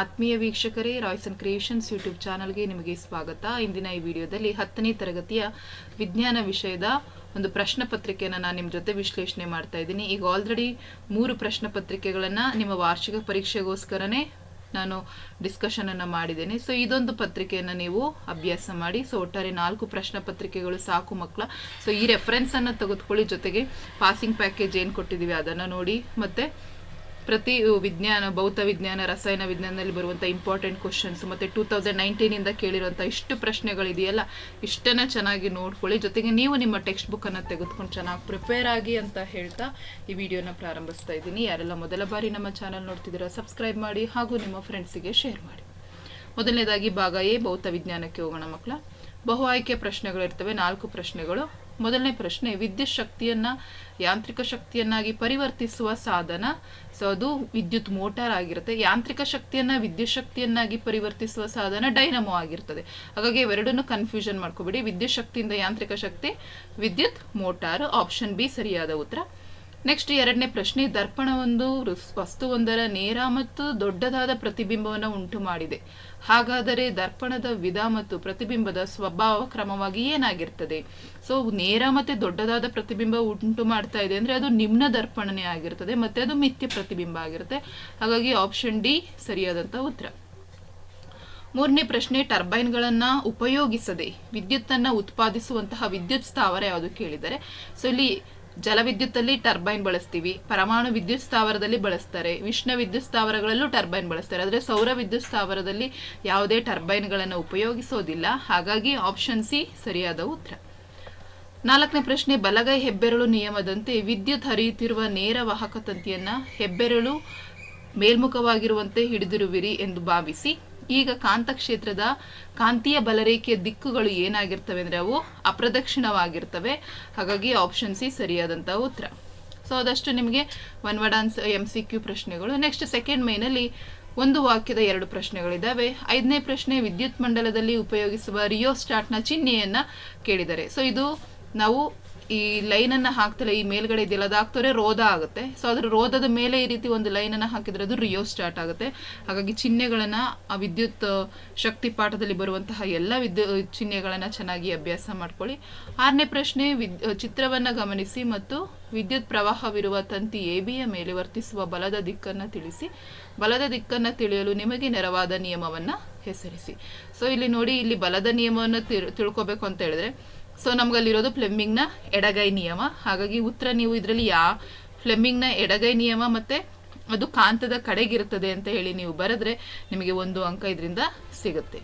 ಆತ್ಮೀಯ ವೀಕ್ಷಕರೇ Royce and creations YouTube ಚಾನಲ್ಗೆ ನಿಮಗೆ ಸ್ವಾಗತ. ಇಂದಿನ ಈ ವಿಡಿಯೋದಲ್ಲಿ ಹತ್ತನೇ ತರಗತಿಯ ವಿಜ್ಞಾನ ವಿಷಯದ ಒಂದು ಪ್ರಶ್ನೆ ಪತ್ರಿಕೆಯನ್ನು ನಾನು ನಿಮ್ಮ ಜೊತೆ ವಿಶ್ಲೇಷಣೆ ಮಾಡ್ತಾ ಇದ್ದೀನಿ. ಈಗ ಆಲ್ರೆಡಿ ಮೂರು ಪ್ರಶ್ನೆ ಪತ್ರಿಕೆಗಳನ್ನು ನಿಮ್ಮ ವಾರ್ಷಿಕ ಪರೀಕ್ಷೆಗೋಸ್ಕರನೇ ನಾನು ಡಿಸ್ಕಷನನ್ನು ಮಾಡಿದ್ದೇನೆ. ಸೊ ಇದೊಂದು ಪತ್ರಿಕೆಯನ್ನು ನೀವು ಅಭ್ಯಾಸ ಮಾಡಿ ಸೊ ಒಟ್ಟಾರೆ ನಾಲ್ಕು ಪ್ರಶ್ನೆ ಪತ್ರಿಕೆಗಳು ಸಾಕು ಮಕ್ಕಳ. ಸೊ ಈ ರೆಫರೆನ್ಸನ್ನು ತೆಗೆದುಕೊಳ್ಳಿ. ಜೊತೆಗೆ ಪಾಸಿಂಗ್ ಪ್ಯಾಕೇಜ್ ಏನು ಕೊಟ್ಟಿದ್ದೀವಿ ಅದನ್ನು ನೋಡಿ, ಮತ್ತೆ ಪ್ರತಿ ವಿಜ್ಞಾನ, ಭೌತ ವಿಜ್ಞಾನ, ರಸಾಯನ ವಿಜ್ಞಾನದಲ್ಲಿ ಬರುವಂಥ ಇಂಪಾರ್ಟೆಂಟ್ ಕ್ವಶನ್ಸ್ ಮತ್ತು ಟೂ ತೌಸಂಡ್ ನೈನ್ಟೀನಿಂದ ಕೇಳಿರುವಂಥ ಇಷ್ಟು ಪ್ರಶ್ನೆಗಳಿದೆಯಲ್ಲ, ಇಷ್ಟನ್ನ ಚೆನ್ನಾಗಿ ನೋಡ್ಕೊಳ್ಳಿ. ಜೊತೆಗೆ ನೀವು ನಿಮ್ಮ ಟೆಕ್ಸ್ಟ್ ಬುಕ್ಕನ್ನು ತೆಗೆದುಕೊಂಡು ಚೆನ್ನಾಗಿ ಪ್ರಿಪೇರ್ ಆಗಿ ಅಂತ ಹೇಳ್ತಾ ಈ ವಿಡಿಯೋನ ಪ್ರಾರಂಭಿಸ್ತಾ ಇದ್ದೀನಿ. ಯಾರೆಲ್ಲ ಮೊದಲ ಬಾರಿ ನಮ್ಮ ಚಾನಲ್ ನೋಡ್ತಿದ್ದೀರಾ ಸಬ್ಸ್ಕ್ರೈಬ್ ಮಾಡಿ ಹಾಗೂ ನಿಮ್ಮ ಫ್ರೆಂಡ್ಸಿಗೆ ಶೇರ್ ಮಾಡಿ. ಮೊದಲನೇದಾಗಿ ಭಾಗ ಎ, ಭೌತ ವಿಜ್ಞಾನಕ್ಕೆ ಹೋಗೋಣ ಮಕ್ಕಳ. ಬಹು ಆಯ್ಕೆ ಪ್ರಶ್ನೆಗಳು ಇರ್ತವೆ, ನಾಲ್ಕು ಪ್ರಶ್ನೆಗಳು. ಮೊದಲನೇ ಪ್ರಶ್ನೆ, ವಿದ್ಯುತ್ ಶಕ್ತಿಯನ್ನ, ಯಾಂತ್ರಿಕ ಶಕ್ತಿಯನ್ನಾಗಿ ಪರಿವರ್ತಿಸುವ ಸಾಧನ ಸೊ ಅದು ವಿದ್ಯುತ್ ಮೋಟಾರ್ ಆಗಿರುತ್ತೆ. ಯಾಂತ್ರಿಕ ಶಕ್ತಿಯನ್ನ ವಿದ್ಯುತ್ ಶಕ್ತಿಯನ್ನಾಗಿ ಪರಿವರ್ತಿಸುವ ಸಾಧನ ಡೈನಮೋ ಆಗಿರ್ತದೆ. ಹಾಗಾಗಿ ಇವೆರಡನ್ನು ಕನ್ಫ್ಯೂಷನ್ ಮಾಡ್ಕೋಬೇಡಿ. ವಿದ್ಯುತ್ ಶಕ್ತಿಯಿಂದ ಯಾಂತ್ರಿಕ ಶಕ್ತಿ, ವಿದ್ಯುತ್ ಮೋಟಾರ್ ಆಪ್ಷನ್ ಬಿ ಸರಿಯಾದ ಉತ್ತರ. ನೆಕ್ಸ್ಟ್ ಎರಡನೇ ಪ್ರಶ್ನೆ, ದರ್ಪಣವೊಂದು ವಸ್ತುವೊಂದರ ನೇರ ಮತ್ತು ದೊಡ್ಡದಾದ ಪ್ರತಿಬಿಂಬವನ್ನು ಉಂಟು ಮಾಡಿದೆ ಹಾಗಾದರೆ ದರ್ಪಣದ ವಿಧ ಮತ್ತು ಪ್ರತಿಬಿಂಬದ ಸ್ವಭಾವ ಕ್ರಮವಾಗಿ ಏನಾಗಿರ್ತದೆ? ಸೊ ನೇರ ಮತ್ತೆ ದೊಡ್ಡದಾದ ಪ್ರತಿಬಿಂಬ ಉಂಟು ಮಾಡ್ತಾ ಇದೆ ಅಂದ್ರೆ ಅದು ನಿಮ್ನ ದರ್ಪಣನೇ ಆಗಿರ್ತದೆ, ಮತ್ತೆ ಅದು ಮಿಥ್ಯ ಪ್ರತಿಬಿಂಬ ಆಗಿರುತ್ತೆ. ಹಾಗಾಗಿ ಆಪ್ಷನ್ ಡಿ ಸರಿಯಾದಂತ ಉತ್ತರ. ಮೂರನೇ ಪ್ರಶ್ನೆ, ಟರ್ಬೈನ್ಗಳನ್ನ ಉಪಯೋಗಿಸದೆ ವಿದ್ಯುತ್ತನ್ನು ಉತ್ಪಾದಿಸುವಂತಹ ವಿದ್ಯುತ್ ಸ್ಥಾವರ ಯಾವುದು ಕೇಳಿದರೆ? ಸೊ ಇಲ್ಲಿ ಜಲವಿದ್ಯುತ್ತಲ್ಲಿ ಟರ್ಬೈನ್ ಬಳಸ್ತೀವಿ, ಪರಮಾಣು ವಿದ್ಯುತ್ ಸ್ಥಾವರದಲ್ಲಿ ಬಳಸ್ತಾರೆ, ವಿಷ್ಣ ವಿದ್ಯುತ್ ಸ್ಥಾವರಗಳಲ್ಲೂ ಟರ್ಬೈನ್ ಬಳಸ್ತಾರೆ. ಆದರೆ ಸೌರ ವಿದ್ಯುತ್ ಸ್ಥಾವರದಲ್ಲಿ ಯಾವುದೇ ಟರ್ಬೈನ್ಗಳನ್ನು ಉಪಯೋಗಿಸೋದಿಲ್ಲ. ಹಾಗಾಗಿ ಆಪ್ಷನ್ ಸಿ ಸರಿಯಾದ ಉತ್ತರ. ನಾಲ್ಕನೇ ಪ್ರಶ್ನೆ, ಬಲಗೈ ಹೆಬ್ಬೆರಳು ನಿಯಮದಂತೆ ವಿದ್ಯುತ್ ಹರಿಯುತ್ತಿರುವ ನೇರ ವಾಹಕ ತಂತಿಯನ್ನ ಹೆಬ್ಬೆರಳು ಮೇಲ್ಮುಖವಾಗಿರುವಂತೆ ಹಿಡಿದಿರುವಿರಿ ಎಂದು ಭಾವಿಸಿ. ಈಗ ಕಾಂತಕ್ಷೇತ್ರದ ಕಾಂತೀಯ ಬಲರೇಖೆಯ ದಿಕ್ಕುಗಳು ಏನಾಗಿರ್ತವೆ ಅಂದರೆ ಅವು ಅಪ್ರದಕ್ಷಿಣವಾಗಿರ್ತವೆ. ಹಾಗಾಗಿ ಆಪ್ಷನ್ ಸಿ ಸರಿಯಾದಂಥ ಉತ್ತರ. ಸೊ ಅದಷ್ಟು ನಿಮಗೆ one word answer M C Q ಪ್ರಶ್ನೆಗಳು. ನೆಕ್ಸ್ಟ್ ಸೆಕೆಂಡ್ ಮೈನಲ್ಲಿ ಒಂದು ವಾಕ್ಯದ ಎರಡು ಪ್ರಶ್ನೆಗಳಿದ್ದಾವೆ ಐದನೇ ಪ್ರಶ್ನೆ, ವಿದ್ಯುತ್ ಮಂಡಲದಲ್ಲಿ ಉಪಯೋಗಿಸುವ ರಿಯೋ ಸ್ಟಾರ್ಟ್ನ ಚಿಹ್ನೆಯನ್ನು ಕೇಳಿದ್ದಾರೆ ಸೊ ಇದು ನಾವು ಈ ಲೈನ್ ಅನ್ನ ಹಾಕ್ತಲ್ಲ, ಈ ಮೇಲ್ಗಡೆ ಇದೆಯಲ್ಲ, ಅದು ಹಾಕ್ತಾರೆ ರೋಧ ಆಗುತ್ತೆ. ಸೊ ಅದ್ರ ರೋಧದ ಮೇಲೆ ಈ ರೀತಿ ಒಂದು ಲೈನ್ ಅನ್ನ ಹಾಕಿದ್ರೆ ಅದು ರಿಯೋ ಸ್ಟಾರ್ಟ್ ಆಗುತ್ತೆ. ಹಾಗಾಗಿ ಚಿಹ್ನೆಗಳನ್ನ ಆ ವಿದ್ಯುತ್ ಶಕ್ತಿ ಪಾಠದಲ್ಲಿ ಬರುವಂತಹ ಎಲ್ಲ ವಿದ್ಯುತ್ ಚಿಹ್ನೆಗಳನ್ನ ಚೆನ್ನಾಗಿ ಅಭ್ಯಾಸ ಮಾಡ್ಕೊಳ್ಳಿ. ಆರನೇ ಪ್ರಶ್ನೆ, ವಿದ್ ಚಿತ್ರವನ್ನ ಗಮನಿಸಿ ಮತ್ತು ವಿದ್ಯುತ್ ಪ್ರವಾಹವಿರುವ ತಂತಿ ಎ ಬಿಯ ಮೇಲೆ ವರ್ತಿಸುವ ಬಲದ ದಿಕ್ಕನ್ನು ತಿಳಿಸಿ. ಬಲದ ದಿಕ್ಕನ್ನು ತಿಳಿಯಲು ನಿಮಗೆ ನೆರವಾದ ನಿಯಮವನ್ನ ಹೆಸರಿಸಿ. ಸೊ ಇಲ್ಲಿ ನೋಡಿ, ಇಲ್ಲಿ ಬಲದ ನಿಯಮವನ್ನು ತಿಳ್ಕೊಬೇಕು ಅಂತ ಹೇಳಿದ್ರೆ ಸೊ ನಮಗಲ್ಲಿರೋದು ಫ್ಲೆಮ್ಮಿಂಗ್ನ ಎಡಗೈ ನಿಯಮ. ಹಾಗಾಗಿ ಉತ್ತರ ನೀವು ಇದರಲ್ಲಿ ಯಾ? ಫ್ಲೆಮ್ಮಿಂಗ್ನ ಎಡಗೈ ನಿಯಮ ಮತ್ತೆ ಅದು ಕಾಂತದ ಕಡೆಗಿರುತ್ತದೆ ಅಂತ ಹೇಳಿ ನೀವು ಬರೆದ್ರೆ ನಿಮಗೆ ಒಂದು ಅಂಕ ಇದರಿಂದ ಸಿಗುತ್ತೆ.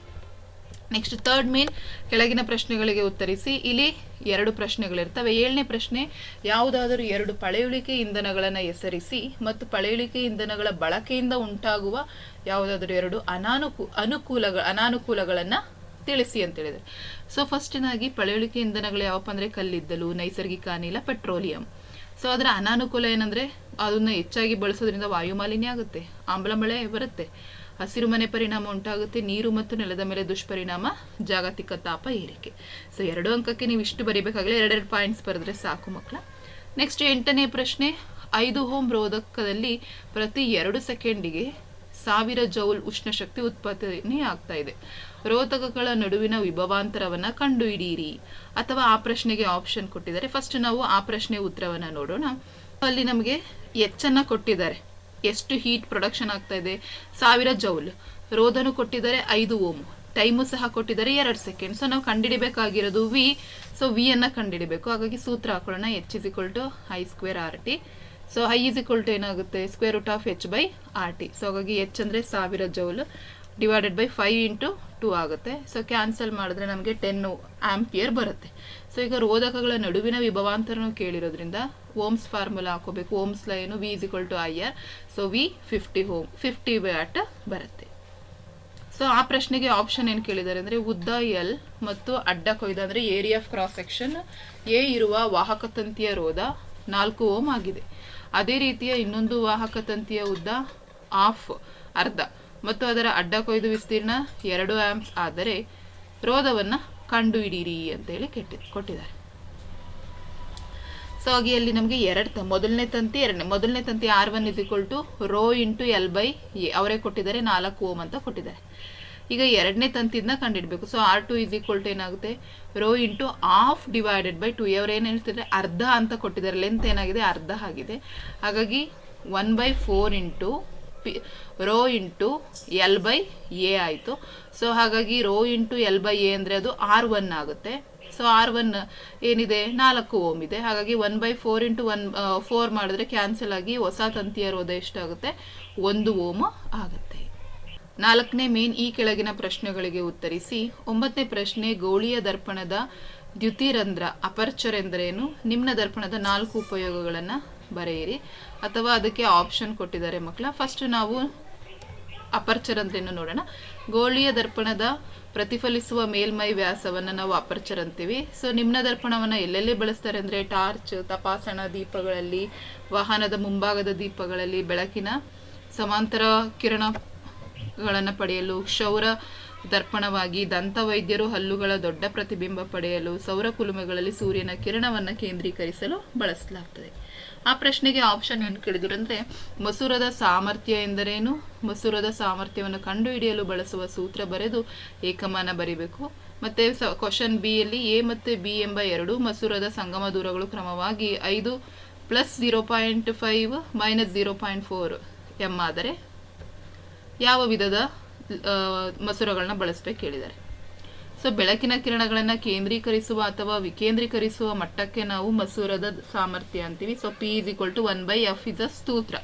ನೆಕ್ಸ್ಟ್ ಥರ್ಡ್ ಮೇನ್ ಕೆಳಗಿನ ಪ್ರಶ್ನೆಗಳಿಗೆ ಉತ್ತರಿಸಿ. ಇಲ್ಲಿ ಎರಡು ಪ್ರಶ್ನೆಗಳಿರ್ತವೆ. ಏಳನೇ ಪ್ರಶ್ನೆ, ಯಾವುದಾದರೂ ಎರಡು ಪಳೆಯುಳಿಕೆ ಇಂಧನಗಳನ್ನು ಹೆಸರಿಸಿ ಮತ್ತು ಪಳೆಯುಳಿಕೆ ಇಂಧನಗಳ ಬಳಕೆಯಿಂದ ಉಂಟಾಗುವ ಯಾವುದಾದರೂ ಎರಡು ಅನಾನುಕೂ ಅನುಕೂಲಗಳ ಅನಾನುಕೂಲಗಳನ್ನು ತಿಳಿಸಿ ಅಂತ ಹೇಳಿದ್ರೆ. ಸೊ ಫಸ್ಟಿನಾಗಿ ಪಳೆಯುಳಿಕೆ ಇಂಧನಗಳು ಯಾವಪ್ಪ ಅಂದರೆ ಕಲ್ಲಿದ್ದಲು, ನೈಸರ್ಗಿಕ ಅನಿಲ, ಪೆಟ್ರೋಲಿಯಂ. ಸೊ ಅದರ ಅನಾನುಕೂಲ ಏನಂದ್ರೆ ಅದನ್ನ ಹೆಚ್ಚಾಗಿ ಬಳಸೋದ್ರಿಂದ ವಾಯುಮಾಲಿನ್ಯ ಆಗುತ್ತೆ, ಆಮ್ಲ ಮಳೆ ಬರುತ್ತೆ. ಹಸಿರು ಮನೆ ಪರಿಣಾಮ ಉಂಟಾಗುತ್ತೆ, ನೀರು ಮತ್ತು ನೆಲದ ಮೇಲೆ ದುಷ್ಪರಿಣಾಮ, ಜಾಗತಿಕ ತಾಪ ಏರಿಕೆ. ಸೊ ಎರಡು ಅಂಕಕ್ಕೆ ನೀವು ಇಷ್ಟು ಬರೀಬೇಕಾಗಲೇ, ಎರಡೆರಡು ಪಾಯಿಂಟ್ಸ್ ಬರೆದ್ರೆ ಸಾಕು ಮಕ್ಕಳ. ನೆಕ್ಸ್ಟ್ ಎಂಟನೇ ಪ್ರಶ್ನೆ, ಐದು ಹೋಮ್ ರೋಧಕದಲ್ಲಿ ಪ್ರತಿ ಎರಡು ಸೆಕೆಂಡಿಗೆ ಸಾವಿರ ಜೌಲ್ ಉಷ್ಣಶಕ್ತಿ ಉತ್ಪಾದನೆ ಆಗ್ತಾ ಇದೆ. ರೋಧಕಗಳ ನಡುವಿನ ವಿಭವಾಂತರವನ್ನ ಕಂಡುಹಿಡಿಯಿರಿ. ಅಥವಾ ಆ ಪ್ರಶ್ನೆಗೆ ಆಪ್ಷನ್ ಕೊಟ್ಟಿದ್ದಾರೆ. ಫಸ್ಟ್ ನಾವು ಆ ಪ್ರಶ್ನೆ ಉತ್ತರವನ್ನ ನೋಡೋಣ. ಅಲ್ಲಿ ನಮಗೆ ಎಚ್ಚನ್ನ ಕೊಟ್ಟಿದ್ದಾರೆ. ಎಷ್ಟು ಹೀಟ್ ಪ್ರೊಡಕ್ಷನ್ ಆಗ್ತಾ ಇದೆ? ಸಾವಿರ ಜೌಲ್ ರೋಧನು ಕೊಟ್ಟಿದ್ದಾರೆ ಐದು ಓಮ್ ಟೈಮು ಸಹ ಕೊಟ್ಟಿದ್ದಾರೆ ಎರಡು ಸೆಕೆಂಡ್ ಸೊ ನಾವು ಕಂಡಿಡಿಬೇಕಾಗಿರೋದು ವಿ ಸೊ ವಿ ಅನ್ನು ಕಂಡಿಡಿಬೇಕು ಹಾಗಾಗಿ ಸೂತ್ರ ಹಾಕೊಳ್ಳೋಣ. H is equal to I square R T so I is equal to ಏನಾಗುತ್ತೆ? Square root of H by R T so ಹಾಗಾಗಿ ಎಚ್ ಅಂದರೆ ಸಾವಿರ joule divided by five into two ಆಗುತ್ತೆ. So cancel ಮಾಡಿದ್ರೆ ನಮಗೆ ಟೆನ್ ಆಂಪಿಯರ್ ಬರುತ್ತೆ. So ಈಗ ರೋಧಕಗಳ ನಡುವಿನ ವಿಭವಾಂತರನು ಕೇಳಿರೋದ್ರಿಂದ ಓಮ್ಸ್ ಫಾರ್ಮುಲಾ ಹಾಕೋಬೇಕು ohm's line V is equal to I R so V fifty ohm fifty watt ಬರುತ್ತೆ. ಸೊ ಆ ಪ್ರಶ್ನೆಗೆ ಆಪ್ಷನ್ ಏನು ಕೇಳಿದ್ದಾರೆ ಅಂದರೆ ಉದ್ದ ಎಲ್ ಮತ್ತು ಅಡ್ಡ ಕೊಯ್ದ ಅಂದರೆ area of cross section A ಇರುವ ವಾಹಕ ತಂತಿಯ ರೋಧ ನಾಲ್ಕು ಓಮ್ ಆಗಿದೆ. ಅದೇ ರೀತಿಯ ಇನ್ನೊಂದು ವಾಹಕ ತಂತಿಯ ಉದ್ದ ಆಫ್ ಅರ್ಧ. ಮತ್ತು ಅದರ ಅಡ್ಡ ಕೊಯ್ದು ವಿಸ್ತೀರ್ಣ ಎರಡು ಆ್ಯಂಪ್ಸ್ ಆದರೆ ರೋಧವನ್ನು ಕಂಡುಹಿಡಿಯಿರಿ ಅಂತೇಳಿ ಕೆಟ್ಟಿ, ಕೊಟ್ಟಿದ್ದಾರೆ. ಸೊ ಹಾಗೆ ಅಲ್ಲಿ ನಮಗೆ ಎರಡು ತ, ಮೊದಲನೇ ತಂತಿ, ಎರಡನೇ, ಮೊದಲನೇ ತಂತಿ R one is equal to rho into L by A ಅವರೇ ಕೊಟ್ಟಿದ್ದಾರೆ, ನಾಲ್ಕು ಓಮ್ ಅಂತ ಕೊಟ್ಟಿದ್ದಾರೆ. ಈಗ ಎರಡನೇ ತಂತಿದ್ನ ಕಂಡಿಡಬೇಕು. So R two is equal to ಏನಾಗುತ್ತೆ? Rho into of divided by two ಅವ್ರು ಏನು ಹೇಳ್ತಿದ್ದಾರೆ? ಅರ್ಧ ಅಂತ ಕೊಟ್ಟಿದ್ದಾರೆ. ಲೆಂತ್ ಏನಾಗಿದೆ? ಅರ್ಧ ಆಗಿದೆ. ಹಾಗಾಗಿ one by four into P, rho into L by A ಆಯಿತು. ಸೊ ಹಾಗಾಗಿ rho into L by A ಅಂದರೆ ಅದು ಆರ್ ಒನ್ ಆಗುತ್ತೆ. ಸೊ ಆರ್ ಒನ್ ಏನಿದೆ? ನಾಲ್ಕು ಓಮ್ ಇದೆ. ಹಾಗಾಗಿ one by four into one four ಮಾಡಿದ್ರೆ ಕ್ಯಾನ್ಸಲ್ ಆಗಿ ಹೊಸ ತಂತಿಯ ರೋಧ ಎಷ್ಟಾಗುತ್ತೆ? ಒಂದು ಓಮ್ ಆಗುತ್ತೆ. ನಾಲ್ಕನೇ ಮೇನ್ ಈ ಕೆಳಗಿನ ಪ್ರಶ್ನೆಗಳಿಗೆ ಉತ್ತರಿಸಿ. ಒಂಬತ್ತನೇ ಪ್ರಶ್ನೆ, ಗೋಳಿಯ ದರ್ಪಣದ ದ್ಯುತಿರಂಧ್ರ ಅಪರ್ಚರ್ ಎಂದರೇನು? ನಿಮ್ಮ ದರ್ಪಣದ ನಾಲ್ಕು ಉಪಯೋಗಗಳನ್ನು ಬರೆಯಿರಿ. ಅಥವಾ ಅದಕ್ಕೆ ಆಪ್ಷನ್ ಕೊಟ್ಟಿದ್ದಾರೆ ಮಕ್ಕಳ. ಫಸ್ಟ್ ನಾವು ಅಪರ್ಚರ್ ಅಂದ್ರೇನು ನೋಡೋಣ. ಗೋಳಿಯ ದರ್ಪಣದ ಪ್ರತಿಫಲಿಸುವ ಮೇಲ್ಮೈ ವ್ಯಾಸವನ್ನು ನಾವು ಅಪರ್ಚರ್ ಅಂತೀವಿ. ಸೊ ನಿಮ್ನ ದರ್ಪಣವನ್ನು ಎಲ್ಲೆಲ್ಲಿ ಬಳಸ್ತಾರೆ ಅಂದರೆ ಟಾರ್ಚ್ ತಪಾಸಣಾ ದೀಪಗಳಲ್ಲಿ, ವಾಹನದ ಮುಂಭಾಗದ ದೀಪಗಳಲ್ಲಿ, ಬೆಳಕಿನ ಸಮಾಂತರ ಕಿರಣಗಳನ್ನು ಪಡೆಯಲು ಕ್ಷೌರ ದರ್ಪಣವಾಗಿ ದಂತವೈದ್ಯರು ಹಲ್ಲುಗಳ ದೊಡ್ಡ ಪ್ರತಿಬಿಂಬ ಪಡೆಯಲು, ಸೌರ ಕುಲುಮೆಗಳಲ್ಲಿ ಸೂರ್ಯನ ಕಿರಣವನ್ನು ಕೇಂದ್ರೀಕರಿಸಲು ಬಳಸಲಾಗ್ತದೆ. ಆ ಪ್ರಶ್ನೆಗೆ ಆಪ್ಷನ್ ಏನು ಕೇಳಿದ್ರು ಅಂದರೆ, ಮಸೂರದ ಸಾಮರ್ಥ್ಯ ಎಂದರೇನು? ಮಸೂರದ ಸಾಮರ್ಥ್ಯವನ್ನು ಕಂಡುಹಿಡಿಯಲು ಬಳಸುವ ಸೂತ್ರ ಬರೆದು ಏಕಮಾನ ಬರಿಬೇಕು. ಮತ್ತು ಸ ಕ್ವಶನ್ ಬಿಯಲ್ಲಿ ಎ ಮತ್ತು ಬಿ ಎಂಬ ಎರಡು ಮಸೂರದ ಸಂಗಮ ದೂರಗಳು ಕ್ರಮವಾಗಿ ಐದು plus zero point five minus zero point four M ಆದರೆ, ಯಾವ ವಿಧದ ಮಸೂರಗಳನ್ನ ಬಳಸಬೇಕು ಹೇಳಿದ್ದಾರೆ ಸೊ ಬೆಳಕಿನ ಕಿರಣಗಳನ್ನು ಕೇಂದ್ರೀಕರಿಸುವ ಅಥವಾ ವಿಕೇಂದ್ರೀಕರಿಸುವ ಮಟ್ಟಕ್ಕೆ ನಾವು ಮಸೂರದ ಸಾಮರ್ಥ್ಯ ಅಂತೀವಿ. So P is equal to one by F is ಅ ಸ್ತೂತ್ರ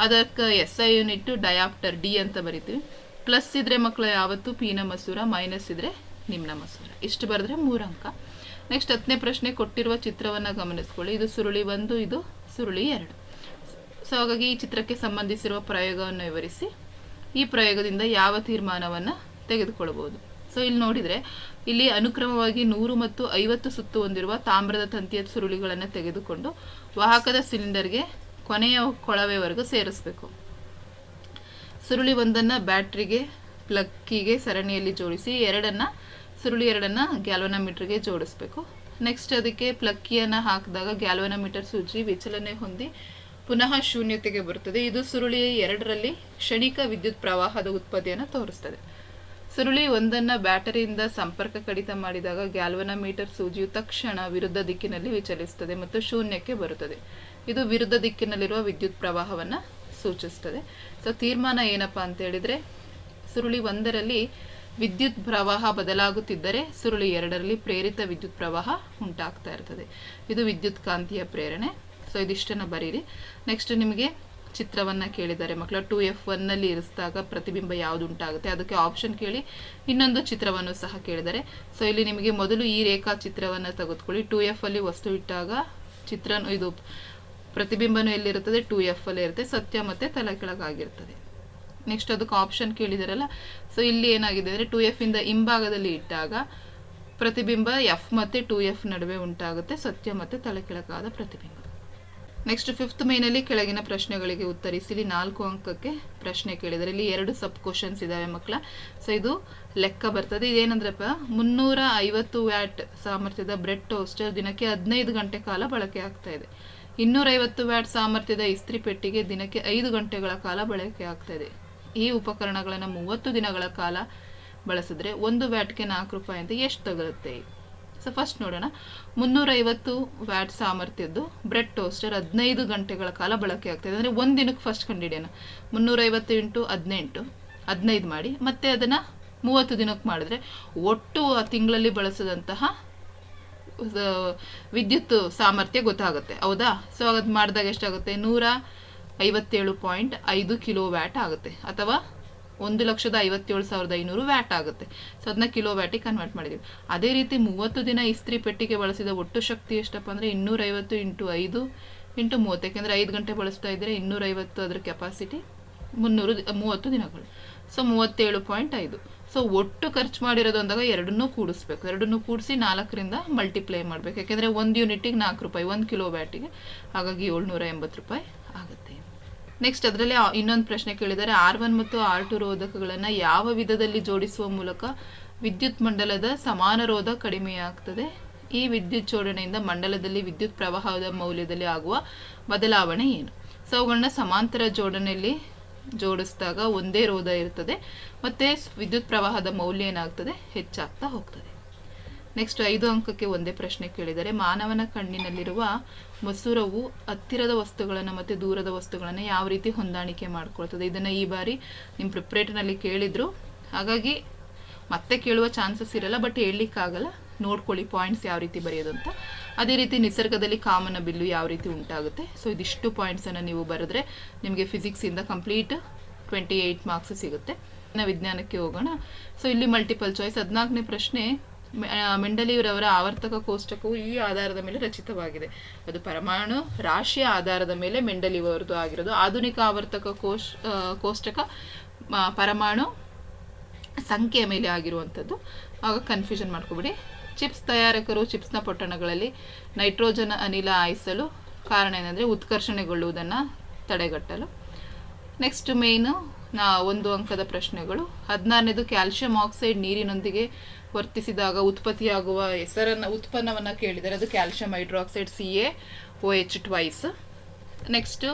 ಅದಕ್ಕೆ S I unit dioptre D ಅಂತ ಬರಿತೀವಿ. ಪ್ಲಸ್ ಇದ್ರೆ ಮಕ್ಕಳು ಯಾವತ್ತು? ಪಿನ ಮಸೂರ ಮೈನಸ್ ಇದ್ರೆ ನಿಮ್ನ ಮಸೂರ. ಇಷ್ಟು ಬರೆದ್ರೆ ಮೂರು ಅಂಕ. ನೆಕ್ಸ್ಟ್ ಹತ್ತನೇ ಪ್ರಶ್ನೆ ಕೊಟ್ಟಿರುವ ಚಿತ್ರವನ್ನು ಗಮನಿಸ್ಕೊಳ್ಳಿ. ಇದು ಸುರುಳಿ ಒಂದು, ಇದು ಸುರುಳಿ ಎರಡು. ಸೊ ಹಾಗಾಗಿ ಈ ಚಿತ್ರಕ್ಕೆ ಸಂಬಂಧಿಸಿರುವ ಪ್ರಯೋಗವನ್ನು ವಿವರಿಸಿ. ಈ ಪ್ರಯೋಗದಿಂದ ಯಾವ ತೀರ್ಮಾನವನ್ನು ತೆಗೆದುಕೊಳ್ಳಬಹುದು? ಸೊ ಇಲ್ಲಿ ನೋಡಿದರೆ, ಇಲ್ಲಿ ಅನುಕ್ರಮವಾಗಿ ನೂರು ಮತ್ತು ಐವತ್ತು ಸುತ್ತು ಹೊಂದಿರುವ ತಾಮ್ರದ ತಂತಿಯ ಸುರುಳಿಗಳನ್ನು ತೆಗೆದುಕೊಂಡು ವಾಹಕದ ಸಿಲಿಂಡರ್ಗೆ ಕೊನೆಯ ಕೊಳವೆವರೆಗೂ ಸೇರಿಸಬೇಕು. ಸುರುಳಿ ಒಂದನ್ನು ಬ್ಯಾಟ್ರಿಗೆ ಪ್ಲಕ್ಕಿಗೆ ಸರಣಿಯಲ್ಲಿ ಜೋಡಿಸಿ, ಎರಡನ್ನು, ಸುರುಳಿ ಎರಡನ್ನು ಗ್ಯಾಲ್ವನಮೀಟರ್ಗೆ ಜೋಡಿಸ್ಬೇಕು. ನೆಕ್ಸ್ಟ್ ಅದಕ್ಕೆ ಪ್ಲಕ್ಕಿಯನ್ನು ಹಾಕಿದಾಗ ಗ್ಯಾಲ್ವನಮೀಟರ್ ಸೂಜಿ ವಿಚಲನೆ ಹೊಂದಿ ಪುನಃ ಶೂನ್ಯತೆಗೆ ಬರುತ್ತದೆ. ಇದು ಸುರುಳಿ ಎರಡರಲ್ಲಿ ಕ್ಷಣಿಕ ವಿದ್ಯುತ್ ಪ್ರವಾಹದ ಉತ್ಪತ್ತಿಯನ್ನು ತೋರಿಸ್ತದೆ. ಸುರುಳಿ ಒಂದನ್ನು ಬ್ಯಾಟರಿಯಿಂದ ಸಂಪರ್ಕ ಕಡಿತ ಮಾಡಿದಾಗ ಗ್ಯಾಲ್ವನಮೀಟರ್ ಸೂಜಿಯು ತಕ್ಷಣ ವಿರುದ್ಧ ದಿಕ್ಕಿನಲ್ಲಿ ವಿಚಲಿಸುತ್ತದೆ ಮತ್ತು ಶೂನ್ಯಕ್ಕೆ ಬರುತ್ತದೆ. ಇದು ವಿರುದ್ಧ ದಿಕ್ಕಿನಲ್ಲಿರುವ ವಿದ್ಯುತ್ ಪ್ರವಾಹವನ್ನು ಸೂಚಿಸ್ತದೆ ಸೊ ತೀರ್ಮಾನ ಏನಪ್ಪಾ ಅಂತ ಹೇಳಿದರೆ, ಸುರುಳಿ ಒಂದರಲ್ಲಿ ವಿದ್ಯುತ್ ಪ್ರವಾಹ ಬದಲಾಗುತ್ತಿದ್ದರೆ ಸುರುಳಿ ಎರಡರಲ್ಲಿ ಪ್ರೇರಿತ ವಿದ್ಯುತ್ ಪ್ರವಾಹ ಉಂಟಾಗ್ತಾ ಇರ್ತದೆ. ಇದು ವಿದ್ಯುತ್ ಕಾಂತೀಯ ಪ್ರೇರಣೆ. ಸೊ ಇದಿಷ್ಟನ್ನು ಬರೀರಿ. ನೆಕ್ಸ್ಟ್ ನಿಮಗೆ ಚಿತ್ರವನ್ನು ಕೇಳಿದ್ದಾರೆ. ಮಕ್ಕಳು ಟು ಎಫ್ ಒನ್ನಲ್ಲಿ ಇರಿಸಿದಾಗ ಪ್ರತಿಬಿಂಬ ಯಾವುದು ಉಂಟಾಗುತ್ತೆ? ಅದಕ್ಕೆ ಆಪ್ಷನ್ ಕೇಳಿ ಇನ್ನೊಂದು ಚಿತ್ರವನ್ನು ಸಹ ಕೇಳಿದ್ದಾರೆ. ಸೊ ಇಲ್ಲಿ ನಿಮಗೆ ಮೊದಲು ಈ ರೇಖಾ ಚಿತ್ರವನ್ನು ತೆಗೆದುಕೊಳ್ಳಿ. ಟು ಎಫ್ ಅಲ್ಲಿ ವಸ್ತು ಇಟ್ಟಾಗ ಚಿತ್ರ ಇದು ಪ್ರತಿಬಿಂಬನೂ ಎಲ್ಲಿರುತ್ತದೆ? ಟು ಎಫ್ ಅಲ್ಲೇ ಇರುತ್ತೆ. ಸತ್ಯ ಮತ್ತೆ ತಲೆ ಕೆಳಗಾಗಿರ್ತದೆ. ನೆಕ್ಸ್ಟ್ ಅದಕ್ಕೆ ಆಪ್ಷನ್ ಕೇಳಿದಾರಲ್ಲ. ಸೊ ಇಲ್ಲಿ ಏನಾಗಿದೆ ಅಂದರೆ ಟು ಎಫ್ ಇಂದ ಹಿಂಭಾಗದಲ್ಲಿ ಇಟ್ಟಾಗ ಪ್ರತಿಬಿಂಬ ಎಫ್ ಮತ್ತೆ ಟು ಎಫ್ ನಡುವೆ ಉಂಟಾಗುತ್ತೆ. ಸತ್ಯ ಮತ್ತೆ ತಲೆ ಕೆಳಗಾದ ಪ್ರತಿಬಿಂಬ. ನೆಕ್ಸ್ಟ್ ಫಿಫ್ತ್ ಮೈನಲ್ಲಿ ಕೆಳಗಿನ ಪ್ರಶ್ನೆಗಳಿಗೆ ಉತ್ತರಿಸಿ ಇಲ್ಲಿ ನಾಲ್ಕು ಅಂಕಕ್ಕೆ ಪ್ರಶ್ನೆ ಕೇಳಿದರೆ ಇಲ್ಲಿ ಎರಡು ಸಬ್ ಕ್ವಶನ್ಸ್ ಇದ್ದಾವೆ ಮಕ್ಕಳ. ಸೊ ಇದು ಲೆಕ್ಕ ಬರ್ತದೆ. ಇದೇನಂದ್ರಪ್ಪ? ಮುನ್ನೂರ ಐವತ್ತು ವ್ಯಾಟ್ ಸಾಮರ್ಥ್ಯದ ಬ್ರೆಡ್ ಟೋಸ್ಟರ್ ದಿನಕ್ಕೆ ಹದಿನೈದು ಗಂಟೆ ಕಾಲ ಬಳಕೆ ಆಗ್ತಾ ಇದೆ. ಇನ್ನೂರೈವತ್ತು ವ್ಯಾಟ್ ಸಾಮರ್ಥ್ಯದ ಇಸ್ತ್ರಿ ಪೆಟ್ಟಿಗೆ ದಿನಕ್ಕೆ ಐದು ಗಂಟೆಗಳ ಕಾಲ ಬಳಕೆ ಆಗ್ತಾ ಇದೆ. ಈ ಉಪಕರಣಗಳನ್ನು ಮೂವತ್ತು ದಿನಗಳ ಕಾಲ ಬಳಸಿದ್ರೆ ಒಂದು ವ್ಯಾಟ್ಗೆ ನಾಲ್ಕು ರೂಪಾಯಿ ಅಂತ ಎಷ್ಟು ತಗುತ್ತೆ ಸೊ ಫಸ್ಟ್ ನೋಡೋಣ. ಮುನ್ನೂರೈವತ್ತು ವ್ಯಾಟ್ ಸಾಮರ್ಥ್ಯದ್ದು. ಬ್ರೆಡ್ ಟೋಸ್ಟರ್ ಹದಿನೈದು ಗಂಟೆಗಳ ಕಾಲ ಬಳಕೆ ಆಗ್ತದೆ. ಅಂದರೆ ಒಂದು ದಿನಕ್ಕೆ ಫಸ್ಟ್ ಕಂಡಿಡಿಯೋಣ ಮುನ್ನೂರೈವತ್ತು ಇಂಟು ಹದಿನೆಂಟು, ಹದಿನೈದು ಮಾಡಿ. ಮತ್ತೆ ಅದನ್ನು ಮೂವತ್ತು ದಿನಕ್ಕೆ ಮಾಡಿದ್ರೆ ಒಟ್ಟು ಆ ತಿಂಗಳಲ್ಲಿ ಬಳಸಿದಂತಹ ವಿದ್ಯುತ್ ಸಾಮರ್ಥ್ಯ ಗೊತ್ತಾಗುತ್ತೆ. ಹೌದಾ? ಸೊ ಅದು ಮಾಡಿದಾಗ ಎಷ್ಟಾಗುತ್ತೆ? ನೂರ ಐವತ್ತೇಳು ಪಾಯಿಂಟ್ ಐದು ಕಿಲೋ ವ್ಯಾಟ್ ಆಗುತ್ತೆ. ಅಥವಾ ಒಂದು ಲಕ್ಷದ ಐವತ್ತೇಳು ಸಾವಿರದ ಐನೂರು ವ್ಯಾಟ್ ಆಗುತ್ತೆ. ಸೊ ಅದನ್ನ ಕಿಲೋ ವ್ಯಾಟಿಗೆ ಕನ್ವರ್ಟ್ ಮಾಡಿದ್ದೀವಿ ಅದೇ ರೀತಿ ಮೂವತ್ತು ದಿನ ಇಸ್ತ್ರಿ ಪೆಟ್ಟಿಗೆ ಬಳಸಿದ ಒಟ್ಟು ಶಕ್ತಿ ಎಷ್ಟಪ್ಪ ಅಂದರೆ ಇನ್ನೂರೈವತ್ತು ಇಂಟು ಐದು ಇಂಟು ಮೂವತ್ತು. ಯಾಕೆಂದರೆ ಐದು ಗಂಟೆ ಬಳಸ್ತಾ ಇದ್ದರೆ ಇನ್ನೂರೈವತ್ತು ಅದರ ಕೆಪಾಸಿಟಿ ಮುನ್ನೂರು ಮೂವತ್ತು ದಿನಗಳು. ಸೊ, ಮೂವತ್ತೇಳು ಪಾಯಿಂಟ್ ಐದು. ಸೊ, ಒಟ್ಟು ಖರ್ಚು ಮಾಡಿರೋದು ಅಂದಾಗ ಎರಡನ್ನೂ ಕೂಡಿಸ್ಬೇಕು. ಎರಡನ್ನೂ ಕೂಡಿಸಿ ನಾಲ್ಕರಿಂದ ಮಲ್ಟಿಪ್ಲೈ ಮಾಡಬೇಕು. ಯಾಕೆಂದರೆ ಒಂದು ಯೂನಿಟಿಗೆ ನಾಲ್ಕು ರೂಪಾಯಿ, ಒಂದು ಕಿಲೋ ಬ್ಯಾಟಿಗೆ ಹಾಗಾಗಿ ಏಳ್ನೂರ ಎಂಬತ್ತು ರೂಪಾಯಿ ಆಗುತ್ತೆ. ನೆಕ್ಸ್ಟ್ ಅದರಲ್ಲಿ ಇನ್ನೊಂದು ಪ್ರಶ್ನೆ ಕೇಳಿದ್ದಾರೆ. ಆರ್ ಒನ್ ಮತ್ತು ಆರ್ ಟು ರೋಧಕಗಳನ್ನು ಯಾವ ವಿಧದಲ್ಲಿ ಜೋಡಿಸುವ ಮೂಲಕ ವಿದ್ಯುತ್ ಮಂಡಲದ ಸಮಾನ ರೋಧ ಕಡಿಮೆಯಾಗ್ತದೆ? ಈ ವಿದ್ಯುತ್ ಜೋಡಣೆಯಿಂದ ಮಂಡಲದಲ್ಲಿ ವಿದ್ಯುತ್ ಪ್ರವಾಹದ ಮೌಲ್ಯದಲ್ಲಿ ಆಗುವ ಬದಲಾವಣೆ ಏನು? ಸೊ ಅವುಗಳನ್ನ ಸಮಾಂತರ ಜೋಡಣೆಯಲ್ಲಿ ಜೋಡಿಸಿದಾಗ ಒಂದೇ ರೋಧ ಇರ್ತದೆ. ಮತ್ತೆ ವಿದ್ಯುತ್ ಪ್ರವಾಹದ ಮೌಲ್ಯ ಏನಾಗ್ತದೆ? ಹೆಚ್ಚಾಗ್ತಾ ಹೋಗ್ತದೆ. ನೆಕ್ಸ್ಟ್ ಐದು ಅಂಕಕ್ಕೆ ಒಂದೇ ಪ್ರಶ್ನೆ ಕೇಳಿದರೆ, ಮಾನವನ ಕಣ್ಣಿನಲ್ಲಿರುವ ಮಸೂರವು ಹತ್ತಿರದ ವಸ್ತುಗಳನ್ನು ಮತ್ತು ದೂರದ ವಸ್ತುಗಳನ್ನು ಯಾವ ರೀತಿ ಹೊಂದಾಣಿಕೆ ಮಾಡ್ಕೊಳ್ತದೆ? ಇದನ್ನು ಈ ಬಾರಿ ನಿಮ್ಮ ಪ್ರಿಪ್ರೇಟರ್ನಲ್ಲಿ ಕೇಳಿದರು. ಹಾಗಾಗಿ ಮತ್ತೆ ಕೇಳುವ ಚಾನ್ಸಸ್ ಇರಲ್ಲ ಬಟ್ ಹೇಳಲಿಕ್ಕಾಗಲ್ಲ. ನೋಡ್ಕೊಳ್ಳಿ ಪಾಯಿಂಟ್ಸ್ ಯಾವ ರೀತಿ ಬರೆಯೋದು ಅಂತ. ಅದೇ ರೀತಿ ನಿಸರ್ಗದಲ್ಲಿ ಕಾಮನ ಬಿಲ್ಲು ಯಾವ ರೀತಿ ಉಂಟಾಗುತ್ತೆ? ಸೊ ಇದಿಷ್ಟು ಪಾಯಿಂಟ್ಸನ್ನು ನೀವು ಬರೆದ್ರೆ ನಿಮಗೆ ಫಿಸಿಕ್ಸಿಂದ ಕಂಪ್ಲೀಟ್ ಟ್ವೆಂಟಿ ಏಯ್ಟ್ ಮಾರ್ಕ್ಸ್ ಸಿಗುತ್ತೆ. ವಿಜ್ಞಾನಕ್ಕೆ ಹೋಗೋಣ. ಸೊ ಇಲ್ಲಿ ಮಲ್ಟಿಪಲ್ ಚಾಯ್ಸ್ ಹದಿನಾಲ್ಕನೇ ಪ್ರಶ್ನೆ ಮೆಂಡಲಿಯವರವರ ಆವರ್ತಕ ಕೋಷ್ಟಕವು ಈ ಆಧಾರದ ಮೇಲೆ ರಚಿತವಾಗಿದೆ. ಅದು ಪರಮಾಣು ರಾಶಿಯ ಆಧಾರದ ಮೇಲೆ ಮೆಂಡಲಿಯವರದು ಆಗಿರೋದು. ಆಧುನಿಕ ಆವರ್ತಕ ಕೋಶ ಕೋಷ್ಟಕ ಪರಮಾಣು ಸಂಖ್ಯೆಯ ಮೇಲೆ ಆಗಿರುವಂಥದ್ದು. ಆಗ ಕನ್ಫ್ಯೂಷನ್ ಮಾಡ್ಕೊಬಿಡಿ. ಚಿಪ್ಸ್ ತಯಾರಕರು ಚಿಪ್ಸ್ನ ಪೊಟ್ಟಣಗಳಲ್ಲಿ ನೈಟ್ರೋಜನ್ ಅನಿಲ ಆಯಿಸಲು ಕಾರಣ ಏನಂದರೆ ಉತ್ಕರ್ಷಣೆಗೊಳ್ಳುವುದನ್ನು ತಡೆಗಟ್ಟಲು. ನೆಕ್ಸ್ಟ್ ಮೇಯ್ನು ನಾ ಒಂದು ಅಂಕದ ಪ್ರಶ್ನೆಗಳು. ಹದಿನಾರನೇದು ಕ್ಯಾಲ್ಶಿಯಂ ಆಕ್ಸೈಡ್ ನೀರಿನೊಂದಿಗೆ ವರ್ತಿಸಿದಾಗ ಉತ್ಪತ್ತಿಯಾಗುವ ಹೆಸರನ್ನು, ಉತ್ಪನ್ನವನ್ನು ಕೇಳಿದರೆ ಅದು calcium hydroxide C A O H twice next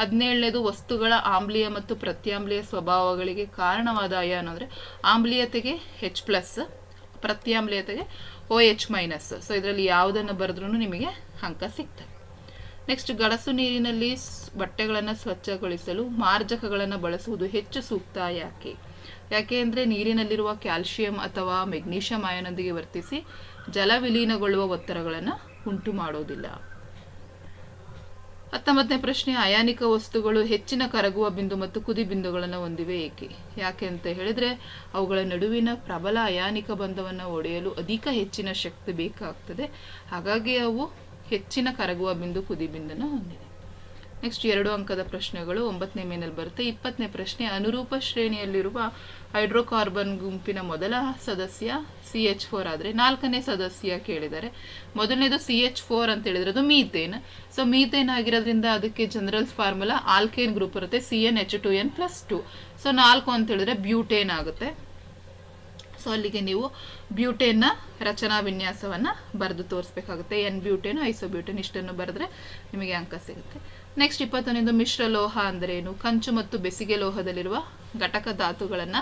ಹದಿನೇಳನೇದು ವಸ್ತುಗಳ ಆಮ್ಲೀಯ ಮತ್ತು ಪ್ರತ್ಯಾಮ್ಲೀಯ ಸ್ವಭಾವಗಳಿಗೆ ಕಾರಣವಾದ ಅಯಾನ್ ಅಂದರೆ ಆಮ್ಲೀಯತೆಗೆ ಹೆಚ್ ಪ್ಲಸ್ ಪ್ರತ್ಯಾಮ್ಲೀಯತೆಗೆ ಒ ಎಚ್ ಮೈನಸ್ ಸೊ ಇದರಲ್ಲಿ ಯಾವುದನ್ನು ಬರೆದ್ರೂ ನಿಮಗೆ ಅಂಕ ಸಿಗ್ತದೆ. ನೆಕ್ಸ್ಟ್ ಗಡಸು ನೀರಿನಲ್ಲಿ ಬಟ್ಟೆಗಳನ್ನು ಸ್ವಚ್ಛಗೊಳಿಸಲು ಮಾರ್ಜಕಗಳನ್ನು ಬಳಸುವುದು ಹೆಚ್ಚು ಸೂಕ್ತ ಯಾಕೆ? ಯಾಕೆ ಅಂದರೆ ನೀರಿನಲ್ಲಿರುವ ಕ್ಯಾಲ್ಶಿಯಂ ಅಥವಾ ಮೆಗ್ನೀಷಿಯಂ ಆಯನೊಂದಿಗೆ ವರ್ತಿಸಿ ಜಲ ವಿಲೀನಗೊಳ್ಳುವ ಒತ್ತಡಗಳನ್ನು ಉಂಟು ಮಾಡೋದಿಲ್ಲ ಹತ್ತೊಂಬತ್ತನೇ ಪ್ರಶ್ನೆ, ಅಯಾನಿಕ ವಸ್ತುಗಳು ಹೆಚ್ಚಿನ ಕರಗುವ ಬಿಂದು ಮತ್ತು ಕುದಿ ಬಿಂದುಗಳನ್ನು ಹೊಂದಿವೆ ಏಕೆ? ಯಾಕೆ ಅಂತ ಹೇಳಿದ್ರೆ, ಅವುಗಳ ನಡುವಿನ ಪ್ರಬಲ ಅಯಾನಿಕ ಬಂಧವನ್ನು ಒಡೆಯಲು ಅಧಿಕ ಹೆಚ್ಚಿನ ಶಕ್ತಿ ಬೇಕಾಗ್ತದೆ. ಹಾಗಾಗಿ ಅವು ಹೆಚ್ಚಿನ ಕರಗುವ ಬಿಂದು ಕುದಿ ಬಿಂದನ್ನು ಹೊಂದಿದೆ. ನೆಕ್ಸ್ಟ್ ಎರಡು ಅಂಕದ ಪ್ರಶ್ನೆಗಳು ಒಂಬತ್ತನೇ ಮೇನಲ್ಲಿ ಬರುತ್ತೆ. ಇಪ್ಪತ್ತನೇ ಪ್ರಶ್ನೆ, ಅನುರೂಪ ಶ್ರೇಣಿಯಲ್ಲಿರುವ ಹೈಡ್ರೋಕಾರ್ಬನ್ ಗುಂಪಿನ ಮೊದಲ ಸದಸ್ಯ ಸಿ ಎಚ್ ಫೋರ್ ಆದರೆ ನಾಲ್ಕನೇ ಸದಸ್ಯ ಕೇಳಿದ್ದಾರೆ. ಮೊದಲನೇದು ಸಿ ಎಚ್ ಫೋರ್ ಅಂತ ಹೇಳಿದ್ರೆ ಅದು ಮೀಥೇನ್. ಸೊ ಮೀಥೇನ್ ಆಗಿರೋದ್ರಿಂದ ಅದಕ್ಕೆ ಜನರಲ್ ಫಾರ್ಮುಲಾ ಆಲ್ಕೇನ್ ಗ್ರೂಪ್ ಇರುತ್ತೆ C N H two N plus two so ನಾಲ್ಕು ಅಂತ ಹೇಳಿದ್ರೆ ಬ್ಯೂಟೇನ್ ಆಗುತ್ತೆ. ಸೊ ಅಲ್ಲಿಗೆ ನೀವು ಬ್ಯೂಟೇನ್ನ ರಚನಾ ವಿನ್ಯಾಸವನ್ನು ಬರೆದು ತೋರಿಸ್ಬೇಕಾಗುತ್ತೆ. ಎನ್ ಬ್ಯೂಟೇನ್ ಐಸೋಬ್ಯೂಟೇನ್ ಇಷ್ಟನ್ನು ಬರೆದ್ರೆ ನಿಮಗೆ ಅಂಕ ಸಿಗುತ್ತೆ. ನೆಕ್ಸ್ಟ್ ಇಪ್ಪತ್ತೊಂದು ಮಿಶ್ರ ಲೋಹ ಅಂದರೆ ಏನು ಕಂಚು ಮತ್ತು ಬೆಸಿಗೆ ಲೋಹದಲ್ಲಿರುವ ಘಟಕ ಧಾತುಗಳನ್ನು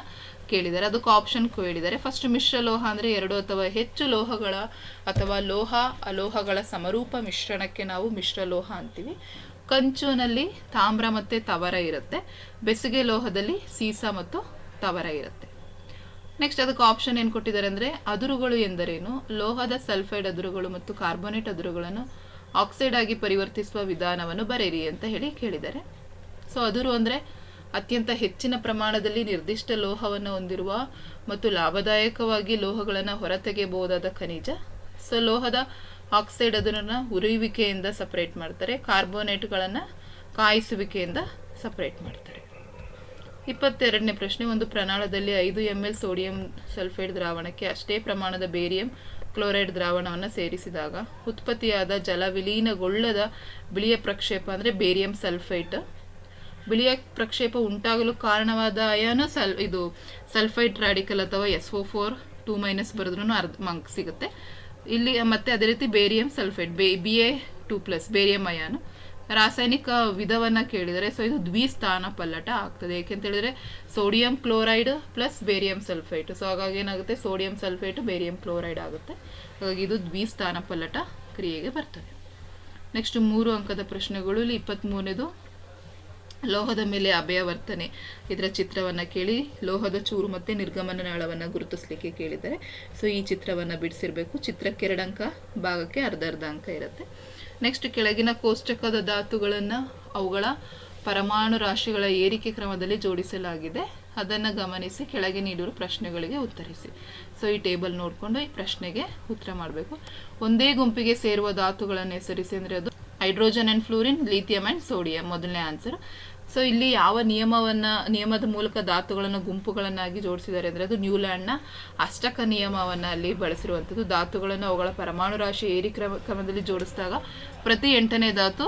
ಕೇಳಿದ್ದಾರೆ ಅದಕ್ಕೆ ಆಪ್ಷನ್ ಕೇಳಿದ್ದಾರೆ ಫಸ್ಟ್ ಮಿಶ್ರ ಲೋಹ ಅಂದರೆ ಎರಡು ಅಥವಾ ಹೆಚ್ಚು ಲೋಹಗಳ ಅಥವಾ ಲೋಹ ಅಲೋಹಗಳ ಸಮರೂಪ ಮಿಶ್ರಣಕ್ಕೆ ನಾವು ಮಿಶ್ರ ಲೋಹ ಅಂತೀವಿ. ಕಂಚುನಲ್ಲಿ ತಾಮ್ರ ಮತ್ತು ತವರ ಇರುತ್ತೆ. ಬೆಸಿಗೆ ಲೋಹದಲ್ಲಿ ಸೀಸ ಮತ್ತು ತವರ ಇರುತ್ತೆ. ನೆಕ್ಸ್ಟ್ ಅದಕ್ಕೆ ಆಪ್ಷನ್ ಏನು ಕೊಟ್ಟಿದ್ದಾರೆ ಅಂದರೆ ಅದುರುಗಳು ಎಂದರೇನು? ಲೋಹದ ಸಲ್ಫೈಡ್ ಅದುರುಗಳು ಮತ್ತು ಕಾರ್ಬೋನೇಟ್ ಅದುರುಗಳನ್ನು ಆಕ್ಸೈಡ್ ಆಗಿ ಪರಿವರ್ತಿಸುವ ವಿಧಾನವನ್ನು ಬರೆಯಿರಿ ಅಂತ ಹೇಳಿ ಕೇಳಿದ್ದಾರೆ. ಸೊ ಅದುರು ಅಂದರೆ ಅತ್ಯಂತ ಹೆಚ್ಚಿನ ಪ್ರಮಾಣದಲ್ಲಿ ನಿರ್ದಿಷ್ಟ ಲೋಹವನ್ನು ಹೊಂದಿರುವ ಮತ್ತು ಲಾಭದಾಯಕವಾಗಿ ಲೋಹಗಳನ್ನು ಹೊರತೆಗೆಯಬಹುದಾದ ಖನಿಜ. ಸೊ ಲೋಹದ ಆಕ್ಸೈಡ್ ಅದನ್ನು ಉರಿಯುವಿಕೆಯಿಂದ ಸಪ್ರೇಟ್ ಮಾಡ್ತಾರೆ. ಕಾರ್ಬೋನೇಟ್ಗಳನ್ನು ಕಾಯಿಸುವಿಕೆಯಿಂದ ಸಪ್ರೇಟ್ ಮಾಡ್ತಾರೆ. ಇಪ್ಪತ್ತೆರಡನೇ ಪ್ರಶ್ನೆ, ಒಂದು ಪ್ರಣಾಳದಲ್ಲಿ ಐದು ಎಂ ಎಲ್ ಸೋಡಿಯಂ ಸಲ್ಫೇಟ್ ದ್ರಾವಣಕ್ಕೆ ಅಷ್ಟೇ ಪ್ರಮಾಣದ ಬೇರಿಯಂ ಕ್ಲೋರೈಡ್ ದ್ರಾವಣವನ್ನು ಸೇರಿಸಿದಾಗ ಉತ್ಪತ್ತಿಯಾದ ಜಲ ವಿಲೀನಗೊಳ್ಳದ ಬಿಳಿಯ ಪ್ರಕ್ಷೇಪ ಅಂದರೆ ಬೇರಿಯಂ ಸಲ್ಫೇಟ್. ಬಿಳಿಯ ಪ್ರಕ್ಷೇಪ ಉಂಟಾಗಲು ಕಾರಣವಾದ ಅಯಾನು ಸಲ್, ಇದು ಸಲ್ಫೈಡ್ ರಾಡಿಕಲ್ ಅಥವಾ S O four two minus ಬರೆದ್ರೂ ಅರ್ಧ ಮಂಕ್ ಸಿಗುತ್ತೆ. ಇಲ್ಲಿ ಮತ್ತೆ ಅದೇ ರೀತಿ barium sulphate, Ba B A two plus, barium ion. ರಾಸಾಯನಿಕ ವಿಧವನ್ನು ಕೇಳಿದರೆ ಸೊ ಇದು ದ್ವಿಸ್ಥಾನ ಪಲ್ಲಟ ಆಗ್ತದೆ. ಹೇಳಿದ್ರೆ sodium chloride plus barium sulphite so ಹಾಗಾಗಿ ಏನಾಗುತ್ತೆ? ಸೋಡಿಯಂ ಸಲ್ಫೇಟ್ ಬೇರಿಯಂ ಕ್ಲೋರೈಡ್ ಆಗುತ್ತೆ. ಹಾಗಾಗಿ ಇದು ದ್ವಿಸ್ಥಾನ ಪಲ್ಲಟ ಕ್ರಿಯೆಗೆ ಬರ್ತದೆ. ನೆಕ್ಸ್ಟ್ ಮೂರು ಅಂಕದ ಪ್ರಶ್ನೆಗಳು. ಇಲ್ಲಿ ಇಪ್ಪತ್ತ್ಮೂರನೇದು ಲೋಹದ ಮೇಲೆ ಅಭಯವರ್ತನೆ ಇದರ ಚಿತ್ರವನ್ನು ಕೇಳಿ. ಲೋಹದ ಚೂರು ಮತ್ತು ನಿರ್ಗಮನ ನಾಳವನ್ನು ಗುರುತಿಸ್ಲಿಕ್ಕೆ ಕೇಳಿದ್ದಾರೆ ಸೊ ಈ ಚಿತ್ರವನ್ನು ಬಿಡಿಸಿರಬೇಕು. ಚಿತ್ರಕ್ಕೆ ಎರಡು ಅಂಕ ಭಾಗಕ್ಕೆ ಅರ್ಧ ಅರ್ಧ ಅಂಕ ಇರುತ್ತೆ. ನೆಕ್ಸ್ಟ್ ಕೆಳಗಿನ ಕೋಷ್ಟಕದ ಧಾತುಗಳನ್ನು ಅವುಗಳ ಪರಮಾಣು ರಾಶಿಗಳ ಏರಿಕೆ ಕ್ರಮದಲ್ಲಿ ಜೋಡಿಸಲಾಗಿದೆ. ಅದನ್ನು ಗಮನಿಸಿ, ಕೆಳಗೆ ನೀಡಿರುವ ಪ್ರಶ್ನೆಗಳಿಗೆ ಉತ್ತರಿಸಿ. ಸೊ ಈ ಟೇಬಲ್ ನೋಡಿಕೊಂಡು ಈ ಪ್ರಶ್ನೆಗೆ ಉತ್ತರ ಮಾಡಬೇಕು. ಒಂದೇ ಗುಂಪಿಗೆ ಸೇರುವ ಧಾತುಗಳನ್ನು ಹೆಸರಿಸಿ ಅಂದರೆ ಅದು hydrogen and fluorine lithium and sodium ಮೊದಲನೇ ಆನ್ಸರ್ ಸೊ ಇಲ್ಲಿ ಯಾವ ನಿಯಮವನ್ನು, ನಿಯಮದ ಮೂಲಕ ಧಾತುಗಳನ್ನು, ಗುಂಪುಗಳನ್ನಾಗಿ ಜೋಡಿಸಿದ್ದಾರೆ ಅಂದರೆ ಅದು ನ್ಯೂಲ್ಯಾಂಡ್ನ ಅಷ್ಟಕ ನಿಯಮವನ್ನು ಅಲ್ಲಿ ಬಳಸಿರುವಂಥದ್ದು. ಧಾತುಗಳನ್ನು ಅವುಗಳ ಪರಮಾಣು ರಾಶಿ ಏರಿ ಕ್ರಮ, ಕ್ರಮದಲ್ಲಿ ಜೋಡಿಸಿದಾಗ ಪ್ರತಿ ಎಂಟನೇ ಧಾತು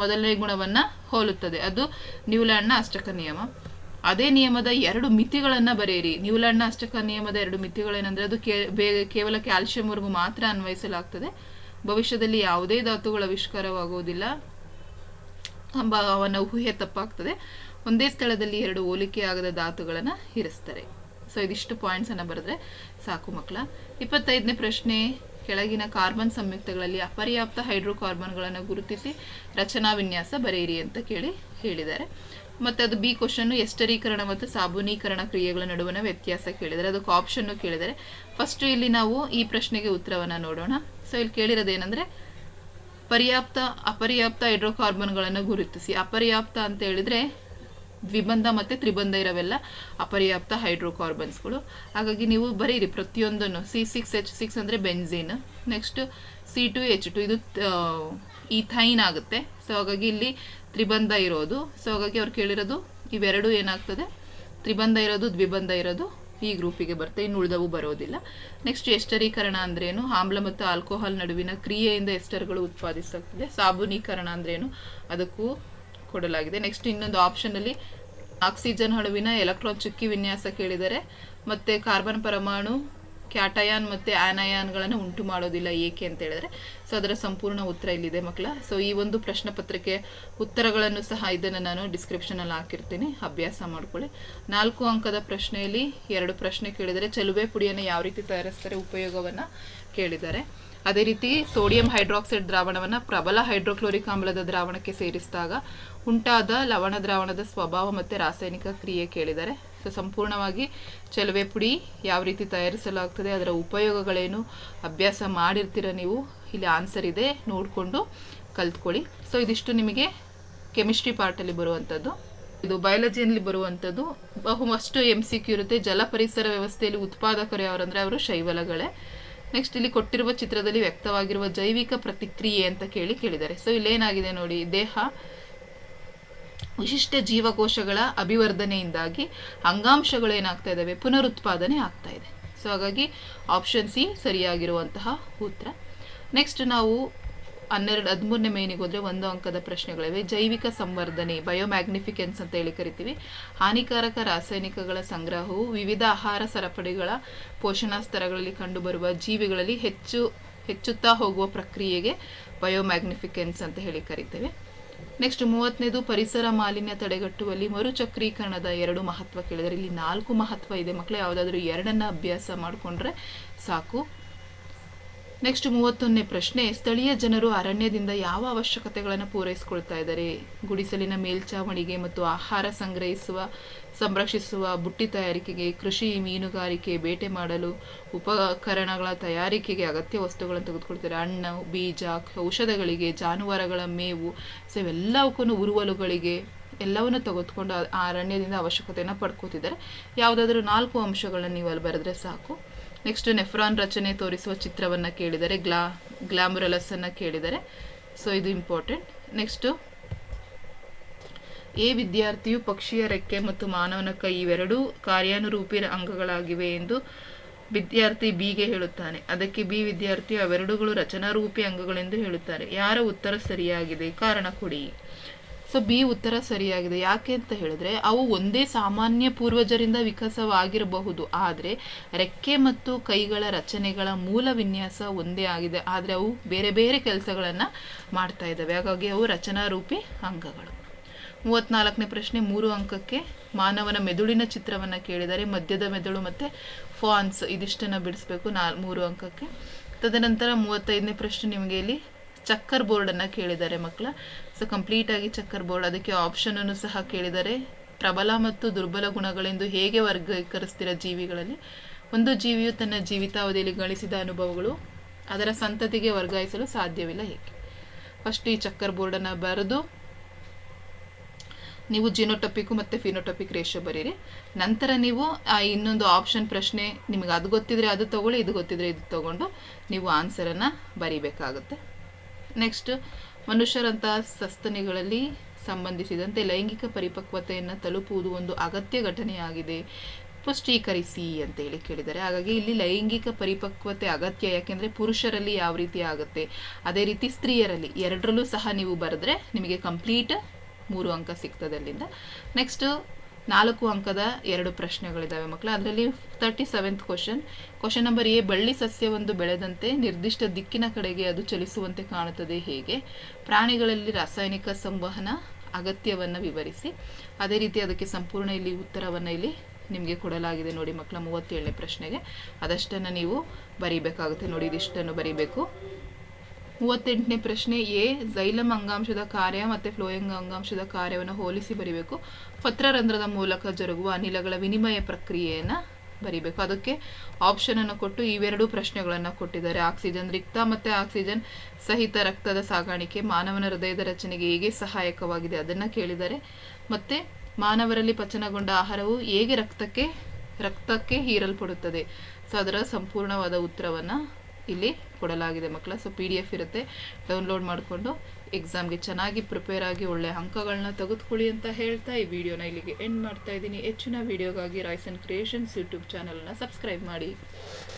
ಮೊದಲನೇ ಗುಣವನ್ನು ಹೋಲುತ್ತದೆ. ಅದು ನ್ಯೂಲ್ಯಾಂಡ್ನ ಅಷ್ಟಕ ನಿಯಮ. ಅದೇ ನಿಯಮದ ಎರಡು ಮಿತಿಗಳನ್ನು ಬರೆಯಿರಿ. ನ್ಯೂಲ್ಯಾಂಡ್ನ ಅಷ್ಟಕ ನಿಯಮದ ಎರಡು ಮಿತಿಗಳೇನೆಂದರೆ ಅದು ಕೇವಲ ಕ್ಯಾಲ್ಸಿಯಂವರೆಗೂ ಮಾತ್ರ ಅನ್ವಯಿಸಲಾಗ್ತದೆ. ಭವಿಷ್ಯದಲ್ಲಿ ಯಾವುದೇ ಧಾತುಗಳ ಆವಿಷ್ಕಾರವಾಗುವುದಿಲ್ಲ. ಅವನ ಊಹೆ ತಪ್ಪಾಗ್ತದೆ ಒಂದೇ ಸ್ಥಳದಲ್ಲಿ ಎರಡು ಹೋಲಿಕೆ ಆಗದ ಧಾತುಗಳನ್ನು ಇರಿಸ್ತಾರೆ. ಸೊ ಇದಿಷ್ಟು ಪಾಯಿಂಟ್ಸ್ ಅನ್ನ ಬರೆದ್ರೆ ಸಾಕು ಮಕ್ಕಳ ಇಪ್ಪತ್ತೈದನೇ ಪ್ರಶ್ನೆ, ಕೆಳಗಿನ ಕಾರ್ಬನ್ ಸಂಯುಕ್ತಗಳಲ್ಲಿ ಅಪರ್ಯಾಪ್ತ ಹೈಡ್ರೋಕಾರ್ಬನ್ಗಳನ್ನು ಗುರುತಿಸಿ ರಚನಾ ವಿನ್ಯಾಸ ಬರೆಯಿರಿ ಅಂತ ಕೇಳಿ ಹೇಳಿದ್ದಾರೆ. ಮತ್ತೆ ಅದು ಬಿ ಕ್ವಶನ್ ಎಸ್ಟರೀಕರಣ ಮತ್ತು ಸಾಬೂನೀಕರಣ ಕ್ರಿಯೆಗಳ ನಡುವಿನ ವ್ಯತ್ಯಾಸ ಕೇಳಿದರೆ ಅದಕ್ಕೆ ಆಪ್ಷನ್ನು ಕೇಳಿದರೆ ಫಸ್ಟ್ ಇಲ್ಲಿ ನಾವು ಈ ಪ್ರಶ್ನೆಗೆ ಉತ್ತರವನ್ನು ನೋಡೋಣ. ಸೊ ಇಲ್ಲಿ ಕೇಳಿರೋದೇನೆಂದ್ರೆ ಪರ್ಯಾಪ್ತ ಅಪರ್ಯಾಪ್ತ ಹೈಡ್ರೋಕಾರ್ಬನ್ಗಳನ್ನು ಗುರುತಿಸಿ. ಅಪರ್ಯಾಪ್ತ ಅಂತ ಹೇಳಿದ್ರೆ ದ್ವಿಬಂಧ ಮತ್ತು ತ್ರಿಬಂಧ ಇರೋವೆಲ್ಲ ಅಪರ್ಯಾಪ್ತ ಹೈಡ್ರೋಕಾರ್ಬನ್ಸ್ಗಳು. ಹಾಗಾಗಿ ನೀವು ಬರೀರಿ ಪ್ರತಿಯೊಂದನ್ನು. ಸಿ ಸಿಕ್ಸ್ ಎಚ್ ಸಿಕ್ಸ್ ಅಂದರೆ benzene next C two H two ಇದು ಈಥೈನ್ ಆಗುತ್ತೆ. ಸೊ ಹಾಗಾಗಿ ಇಲ್ಲಿ ತ್ರಿಬಂಧ ಇರೋದು. ಸೊ ಹಾಗಾಗಿ ಅವ್ರು ಕೇಳಿರೋದು ಇವೆರಡೂ ಏನಾಗ್ತದೆ? ತ್ರಿಬಂಧ ಇರೋದು, ದ್ವಿಬಂಧ ಇರೋದು. ಈ ಗ್ರೂಪಿಗೆ ಬರುತ್ತೆ ಇನ್ನು ಉಳಿದವು ಬರೋದಿಲ್ಲ. ನೆಕ್ಸ್ಟ್ ಎಸ್ಟರೀಕರಣ ಅಂದ್ರೇನು ಆಮ್ಲ ಮತ್ತು ಆಲ್ಕೋಹಾಲ್ ನಡುವಿನ ಕ್ರಿಯೆಯಿಂದ ಎಸ್ಟರ್ಗಳು ಉತ್ಪಾದಿಸುತ್ತದೆ? ಸಾಬೂನೀಕರಣ ಅಂದ್ರೇನು ಅದಕ್ಕೂ ಕೊಡಲಾಗಿದೆ. ನೆಕ್ಸ್ಟ್ ಇನ್ನೊಂದು ಆಪ್ಷನಲ್ಲಿ ಆಕ್ಸಿಜನ್ ಹಳುವಿನ ಎಲೆಕ್ಟ್ರಾನ್ ಚುಕ್ಕಿ ವಿನ್ಯಾಸ ಕೇಳಿದರೆ, ಮತ್ತೆ ಕಾರ್ಬನ್ ಪರಮಾಣು ಕ್ಯಾಟಯಾನ್ ಮತ್ತು ಆನಯಾನ್ಗಳನ್ನು ಉಂಟು ಮಾಡೋದಿಲ್ಲ ಏಕೆ ಅಂತ ಹೇಳಿದ್ರೆ ಸೊ ಅದರ ಸಂಪೂರ್ಣ ಉತ್ತರ ಇಲ್ಲಿದೆ ಮಕ್ಕಳ. ಸೊ ಈ ಒಂದು ಪ್ರಶ್ನೆ ಪತ್ರಿಕೆ ಉತ್ತರಗಳನ್ನು ಸಹ ಇದನ್ನು ನಾನು ಡಿಸ್ಕ್ರಿಪ್ಷನಲ್ಲಿ ಹಾಕಿರ್ತೀನಿ. ಅಭ್ಯಾಸ ಮಾಡ್ಕೊಳ್ಳಿ. ನಾಲ್ಕು ಅಂಕದ ಪ್ರಶ್ನೆಯಲ್ಲಿ ಎರಡು ಪ್ರಶ್ನೆ ಕೇಳಿದರೆ ಚಲುವೆ ಪುಡಿಯನ್ನು ಯಾವ ರೀತಿ ತಯಾರಿಸ್ತಾರೆ, ಉಪಯೋಗವನ್ನು ಕೇಳಿದ್ದಾರೆ. ಅದೇ ರೀತಿ ಸೋಡಿಯಂ ಹೈಡ್ರಾಕ್ಸೈಡ್ ದ್ರಾವಣವನ್ನು ಪ್ರಬಲ ಹೈಡ್ರೋಕ್ಲೋರಿಕ್ ಆಮ್ಲದ ದ್ರಾವಣಕ್ಕೆ ಸೇರಿಸಿದಾಗ ಉಂಟಾದ ಲವಣ ದ್ರಾವಣದ ಸ್ವಭಾವ ಮತ್ತು ರಾಸಾಯನಿಕ ಕ್ರಿಯೆ ಕೇಳಿದ್ದಾರೆ. ಸೊ ಸಂಪೂರ್ಣವಾಗಿ ಚಲುವೆ ಪುಡಿ ಯಾವ ರೀತಿ ತಯಾರಿಸಲಾಗ್ತದೆ ಅದರ ಉಪಯೋಗಗಳೇನು, ಅಭ್ಯಾಸ ಮಾಡಿರ್ತೀರ ನೀವು? ಇಲ್ಲಿ ಆನ್ಸರ್ ಇದೆ, ನೋಡಿಕೊಂಡು ಕಲ್ತ್ಕೊಳ್ಳಿ. ಸೊ ಇದಿಷ್ಟು ನಿಮಗೆ ಕೆಮಿಸ್ಟ್ರಿ ಪಾರ್ಟಲ್ಲಿ ಬರುವಂಥದ್ದು ಇದು ಬಯಾಲಜಿಯಲ್ಲಿ ಬರುವಂಥದ್ದು ಬಹುಮಷ್ಟು ಎಂ ಸಿ ಕ್ಯೂ ಇರುತ್ತೆ. ಜಲ ಪರಿಸರ ವ್ಯವಸ್ಥೆಯಲ್ಲಿ ಉತ್ಪಾದಕರು ಯಾರಂದರೆ ಅವರು ಶೈವಲಗಳೇ. ನೆಕ್ಸ್ಟ್ ಇಲ್ಲಿ ಕೊಟ್ಟಿರುವ ಚಿತ್ರದಲ್ಲಿ ವ್ಯಕ್ತವಾಗಿರುವ ಜೈವಿಕ ಪ್ರತಿಕ್ರಿಯೆ ಅಂತ ಕೇಳಿ ಕೇಳಿದ್ದಾರೆ. ಸೊ ಇಲ್ಲೇನಾಗಿದೆ ನೋಡಿ, ದೇಹ ವಿಶಿಷ್ಟ ಜೀವಕೋಶಗಳ ಅಭಿವರ್ಧನೆಯಿಂದಾಗಿ ಅಂಗಾಂಶಗಳು ಏನಾಗ್ತಾ ಇದ್ದಾವೆ? ಪುನರುತ್ಪಾದನೆ ಆಗ್ತಾ ಇದೆ. ಸೊ ಹಾಗಾಗಿ ಆಪ್ಷನ್ ಸಿ ಸರಿಯಾಗಿರುವಂತಹ ಉತ್ತರ. ನೆಕ್ಸ್ಟ್ ನಾವು ಹನ್ನೆರಡು, ಹದಿಮೂರನೇ ಮೇನಿಗೆ ಹೋದರೆ ಒಂದು ಅಂಕದ ಪ್ರಶ್ನೆಗಳಿವೆ. ಜೈವಿಕ ಸಂವರ್ಧನೆ ಬಯೋಮ್ಯಾಗ್ನಿಫಿಕೆನ್ಸ್ ಅಂತ ಹೇಳಿ ಕರಿತೀವಿ. ಹಾನಿಕಾರಕ ರಾಸಾಯನಿಕಗಳ ಸಂಗ್ರಹವು ವಿವಿಧ ಆಹಾರ ಸರಪಳಿಗಳ ಪೋಷಣಾ ಸ್ತರಗಳಲ್ಲಿ ಕಂಡುಬರುವ ಜೀವಿಗಳಲ್ಲಿ ಹೆಚ್ಚು, ಹೆಚ್ಚುತ್ತಾ ಹೋಗುವ ಪ್ರಕ್ರಿಯೆಗೆ ಬಯೋಮ್ಯಾಗ್ನಿಫಿಕೆನ್ಸ್ ಅಂತ ಹೇಳಿ ಕರಿತೇವೆ. ನೆಕ್ಸ್ಟ್ ಮೂವತ್ತನೇದು ಪರಿಸರ ಮಾಲಿನ್ಯ ತಡೆಗಟ್ಟುವಲ್ಲಿ ಮರುಚಕ್ರೀಕರಣದ ಎರಡು ಮಹತ್ವ ಕೇಳಿದರೆ ಇಲ್ಲಿ ನಾಲ್ಕು ಮಹತ್ವ ಇದೆ. ಮಕ್ಕಳು ಯಾವುದಾದ್ರೂ ಎರಡನ್ನ ಅಭ್ಯಾಸ ಮಾಡಿಕೊಂಡ್ರೆ ಸಾಕು. ನೆಕ್ಸ್ಟ್ ಮೂವತ್ತೊಂದನೇ ಪ್ರಶ್ನೆ, ಸ್ಥಳೀಯ ಜನರು ಅರಣ್ಯದಿಂದ ಯಾವ ಅವಶ್ಯಕತೆಗಳನ್ನು ಪೂರೈಸಿಕೊಳ್ತಾ ಇದ್ದಾರೆ? ಗುಡಿಸಲಿನ ಮೇಲ್ಚಾವಣಿಗೆ ಮತ್ತು ಆಹಾರ ಸಂಗ್ರಹಿಸುವ, ಸಂರಕ್ಷಿಸುವ, ಬುಟ್ಟಿ ತಯಾರಿಕೆಗೆ, ಕೃಷಿ ಮೀನುಗಾರಿಕೆ, ಬೇಟೆ ಮಾಡಲು, ಉಪಕರಣಗಳ ತಯಾರಿಕೆಗೆ ಅಗತ್ಯ ವಸ್ತುಗಳನ್ನು ತೆಗೆದುಕೊಳ್ತಾರೆ. ಹಣ್ಣು ಬೀಜ, ಔಷಧಗಳಿಗೆ, ಜಾನುವಾರುಗಳ ಮೇವು ಸೊ ಇವೆಲ್ಲವಕ್ಕೂ ಉರುವಲುಗಳಿಗೆ ಎಲ್ಲವನ್ನು ತೆಗೆದುಕೊಂಡು ಆ ಅರಣ್ಯದಿಂದ ಅವಶ್ಯಕತೆಯನ್ನು ಪಡ್ಕೋತಿದ್ದಾರೆ. ಯಾವುದಾದ್ರೂ ನಾಲ್ಕು ಅಂಶಗಳನ್ನು ನೀವು ಅಲ್ಲಿ ಬರೆದ್ರೆ ಸಾಕು. ನೆಕ್ಸ್ಟ್ ನೆಫ್ರಾನ್ ರಚನೆ ತೋರಿಸುವ ಚಿತ್ರವನ್ನು ಕೇಳಿದರೆ, ಗ್ಲಾ, ಗ್ಲಾಮರಲಸ್ ಅನ್ನು ಕೇಳಿದರೆ. ಸೊ ಇದು ಇಂಪಾರ್ಟೆಂಟ್ ನೆಕ್ಸ್ಟು ಎ ವಿದ್ಯಾರ್ಥಿಯು ಪಕ್ಷಿಯ ರೆಕ್ಕೆ ಮತ್ತು ಮಾನವನ ಕೈ ಇವೆರಡೂ ಕಾರ್ಯಾನುರೂಪಿ ಅಂಗಗಳಾಗಿವೆ ಎಂದು ವಿದ್ಯಾರ್ಥಿ ಬಿಗೆ ಹೇಳುತ್ತಾನೆ. ಅದಕ್ಕೆ ಬಿ ವಿದ್ಯಾರ್ಥಿಯು ಅವೆರಡುಗಳು ರಚನಾರೂಪಿ ಅಂಗಗಳೆಂದು ಹೇಳುತ್ತಾರೆ. ಯಾರ ಉತ್ತರ ಸರಿಯಾಗಿದೆ? ಕಾರಣ ಕೊಡಿ. ಸೊ ಬಿ ಉತ್ತರ ಸರಿಯಾಗಿದೆ. ಯಾಕೆ ಅಂತ ಹೇಳಿದ್ರೆ, ಅವು ಒಂದೇ ಸಾಮಾನ್ಯ ಪೂರ್ವಜರಿಂದ ವಿಕಾಸವಾಗಿರಬಹುದು. ಆದರೆ, ರೆಕ್ಕೆ ಮತ್ತು ಕೈಗಳ ರಚನೆಗಳ ಮೂಲ ವಿನ್ಯಾಸ ಒಂದೇ ಆಗಿದೆ. ಆದರೆ, ಅವು ಬೇರೆ ಬೇರೆ ಕೆಲಸಗಳನ್ನು ಮಾಡ್ತಾ ಇದ್ದಾವೆ. ಹಾಗಾಗಿ, ಅವು ರಚನಾರೂಪಿ ಅಂಗಗಳು. ಮೂವತ್ನಾಲ್ಕನೇ ಪ್ರಶ್ನೆ, ಮೂರು ಅಂಕಕ್ಕೆ ಮಾನವನ ಮೆದುಳಿನ ಚಿತ್ರವನ್ನು ಕೇಳಿದರೆ ಮಧ್ಯದ ಮೆದುಳು ಮತ್ತು ಫಾನ್ಸ್, ಇದಿಷ್ಟನ್ನು ಬಿಡಿಸ್ಬೇಕು. ನಾಲ್, ಮೂರು ಅಂಕಕ್ಕೆ. ತದನಂತರ, ಮೂವತ್ತೈದನೇ ಪ್ರಶ್ನೆ ನಿಮಗೆ ಇಲ್ಲಿ ಚಕ್ಕರ್ ಬೋರ್ಡನ್ನು ಕೇಳಿದ್ದಾರೆ ಮಕ್ಕಳ ಸೊ ಕಂಪ್ಲೀಟಾಗಿ ಚಕ್ಕರ್ ಬೋರ್ಡ್, ಅದಕ್ಕೆ ಆಪ್ಷನನ್ನು ಸಹ ಕೇಳಿದ್ದಾರೆ. ಪ್ರಬಲ ಮತ್ತು ದುರ್ಬಲ ಗುಣಗಳೆಂದು ಹೇಗೆ ವರ್ಗೀಕರಿಸ್ತೀರ ಜೀವಿಗಳಲ್ಲಿ? ಒಂದು ಜೀವಿಯು ತನ್ನ ಜೀವಿತಾವಧಿಯಲ್ಲಿ ಗಳಿಸಿದ ಅನುಭವಗಳು, ಅದರ ಸಂತತಿಗೆ ವರ್ಗಾಯಿಸಲು ಸಾಧ್ಯವಿಲ್ಲ ಹೇಗೆ ಫಸ್ಟ್ ಈ ಚಕ್ಕರ್ ಬೋರ್ಡನ್ನು ಬರೆದು, ನೀವು ಜಿನೋಟಪಿಕ್ ಮತ್ತು ಫಿನೋಟಪಿಕ್ ರೇಷೋ ಬರೀರಿ. ನಂತರ ನೀವು, ಆ ಇನ್ನೊಂದು ಆಪ್ಷನ್ ಪ್ರಶ್ನೆ, ನಿಮಗೆ ಅದು ಗೊತ್ತಿದ್ರೆ ಅದು ತಗೊಳ್ಳಿ, ಇದು ಗೊತ್ತಿದ್ರೆ ಇದು ತಗೊಂಡು ನೀವು ಆನ್ಸರನ್ನು ಬರೀಬೇಕಾಗುತ್ತೆ. ನೆಕ್ಸ್ಟ್ ಮನುಷ್ಯರಂತಹ ಸಸ್ತನಿಗಳಲ್ಲಿ ಸಂಬಂಧಿಸಿದಂತೆ ಲೈಂಗಿಕ ಪರಿಪಕ್ವತೆಯನ್ನು ತಲುಪುವುದು ಒಂದು ಅಗತ್ಯ ಘಟನೆಯಾಗಿದೆ. ಪುಷ್ಟೀಕರಿಸಿ ಅಂತ ಹೇಳಿ ಕೇಳಿದ್ದಾರೆ. ಹಾಗಾಗಿ ಇಲ್ಲಿ ಲೈಂಗಿಕ ಪರಿಪಕ್ವತೆ ಅಗತ್ಯ, ಯಾಕೆಂದರೆ ಪುರುಷರಲ್ಲಿ ಯಾವ ರೀತಿ ಆಗುತ್ತೆ? ಅದೇ ರೀತಿ ಸ್ತ್ರೀಯರಲ್ಲಿ ಎರಡರಲ್ಲೂ ಸಹ ನೀವು ಬರೆದ್ರೆ ನಿಮಗೆ ಕಂಪ್ಲೀಟ್ ಮೂರು ಅಂಕ ಸಿಗ್ತದೆ ಅಲ್ಲಿಂದ. ನೆಕ್ಸ್ಟ್ ನಾಲ್ಕು ಅಂಕದ ಎರಡು ಪ್ರಶ್ನೆಗಳಿದ್ದಾವೆ ಮಕ್ಕಳ ಅದರಲ್ಲಿ thirty seventh question question number A ಬಳ್ಳಿ ಸಸ್ಯವೊಂದು ಬೆಳೆದಂತೆ ನಿರ್ದಿಷ್ಟ ದಿಕ್ಕಿನ ಕಡೆಗೆ ಅದು ಚಲಿಸುವಂತೆ ಕಾಣುತ್ತದೆ ಹೇಗೆ? ಪ್ರಾಣಿಗಳಲ್ಲಿ ರಾಸಾಯನಿಕ ಸಂವಹನ, ಅಗತ್ಯವನ್ನು ವಿವರಿಸಿ. ಅದೇ ರೀತಿ ಅದಕ್ಕೆ ಸಂಪೂರ್ಣ ಇಲ್ಲಿ ಉತ್ತರವನ್ನು ಇಲ್ಲಿ ನಿಮಗೆ ಕೊಡಲಾಗಿದೆ ನೋಡಿ ಮಕ್ಕಳ ಮೂವತ್ತೇಳನೇ ಪ್ರಶ್ನೆಗೆ. ಅದಷ್ಟನ್ನು ನೀವು ಬರೀಬೇಕಾಗುತ್ತೆ ನೋಡಿ, ಇದಿಷ್ಟನ್ನು ಬರೀಬೇಕು. ಮೂವತ್ತೆಂಟನೇ ಪ್ರಶ್ನೆ ಎ ಜೈಲಮ್ ಅಂಗಾಂಶದ ಕಾರ್ಯ ಮತ್ತು ಫ್ಲೋಯಂಗ್ ಅಂಗಾಂಶದ ಕಾರ್ಯವನ್ನು ಹೋಲಿಸಿ ಬರಿಬೇಕು. ಪತ್ರರಂಧ್ರದ ಮೂಲಕ ಜರುಗುವ ಅನಿಲಗಳ ವಿನಿಮಯ ಪ್ರಕ್ರಿಯೆಯನ್ನು ಬರಿಬೇಕು. ಅದಕ್ಕೆ ಆಪ್ಷನ್ ಅನ್ನು ಕೊಟ್ಟು ಇವೆರಡು ಪ್ರಶ್ನೆಗಳನ್ನು ಕೊಟ್ಟಿದ್ದಾರೆ. ಆಕ್ಸಿಜನ್ ರಿಕ್ತ ಮತ್ತು ಆಕ್ಸಿಜನ್ ಸಹಿತ ರಕ್ತದ ಸಾಗಾಣಿಕೆ ಮಾನವನ ಹೃದಯದ ರಚನೆಗೆ ಹೇಗೆ ಸಹಾಯಕವಾಗಿದೆ ಅದನ್ನು ಕೇಳಿದ್ದಾರೆ. ಮತ್ತು ಮಾನವರಲ್ಲಿ ಪಚನಗೊಂಡ ಆಹಾರವು ಹೇಗೆ ರಕ್ತಕ್ಕೆ ರಕ್ತಕ್ಕೆ ಹೀರಲ್ಪಡುತ್ತದೆ. ಸೊ, ಅದರ ಸಂಪೂರ್ಣವಾದ ಉತ್ತರವನ್ನು ಇಲ್ಲಿ ಕೊಡಲಾಗಿದೆ ಮಕ್ಕಳ. ಸೊ ಪಿ ಡಿ ಎಫ್ ಇರುತ್ತೆ. ಡೌನ್ಲೋಡ್ ಮಾಡಿಕೊಂಡು ಎಕ್ಸಾಮ್ಗೆ ಚೆನ್ನಾಗಿ ಪ್ರಿಪೇರ್ ಆಗಿ ಒಳ್ಳೆ ಅಂಕಗಳನ್ನ ತೆಗೆದುಕೊಳ್ಳಿ ಅಂತ ಹೇಳ್ತಾ ಈ ವಿಡಿಯೋನ ಇಲ್ಲಿಗೆ ಎಂಡ್ ಮಾಡ್ತಾ ಇದ್ದೀನಿ. ಹೆಚ್ಚಿನ ವಿಡಿಯೋಗಾಗಿ ಆ್ಯಂಡ್ ಕ್ರಿಯೇಷನ್ಸ್ ಯೂಟ್ಯೂಬ್ ಚಾನಲ್ನ ಸಬ್ಸ್ಕ್ರೈಬ್ ಮಾಡಿ.